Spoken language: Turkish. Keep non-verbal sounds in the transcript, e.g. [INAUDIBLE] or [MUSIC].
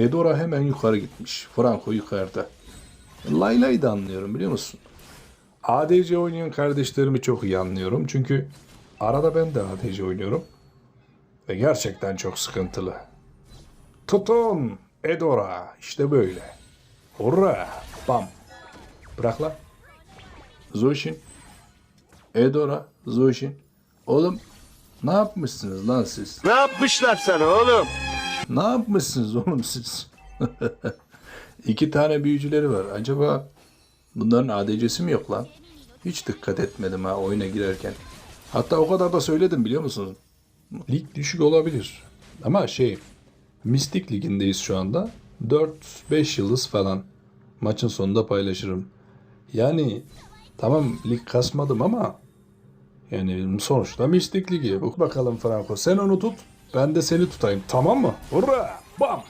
Edora hemen yukarı gitmiş. Franco yukarıda. Layla'yı da anlıyorum biliyor musun? ADC oynayan kardeşlerimi çok iyi anlıyorum. Çünkü arada ben de ADC oynuyorum. Ve gerçekten çok sıkıntılı. Tutun Edora. işte böyle. Hurra. Bam. Bırak lan. Zoshin. Edora. Zoshin. Oğlum ne yapmışsınız lan siz? Ne yapmışlar sana oğlum? Ne yapmışsınız oğlum siz? [LAUGHS] İki tane büyücüleri var. Acaba bunların ADC'si mi yok lan? Hiç dikkat etmedim ha oyuna girerken. Hatta o kadar da söyledim biliyor musunuz? Lig düşük olabilir. Ama şey, Mistik Ligi'ndeyiz şu anda. 4-5 yıldız falan. Maçın sonunda paylaşırım. Yani tamam lig kasmadım ama yani sonuçta Mistik Ligi. Bak bakalım Franco sen onu tut ben de seni tutayım tamam mı? Hurra! Bam!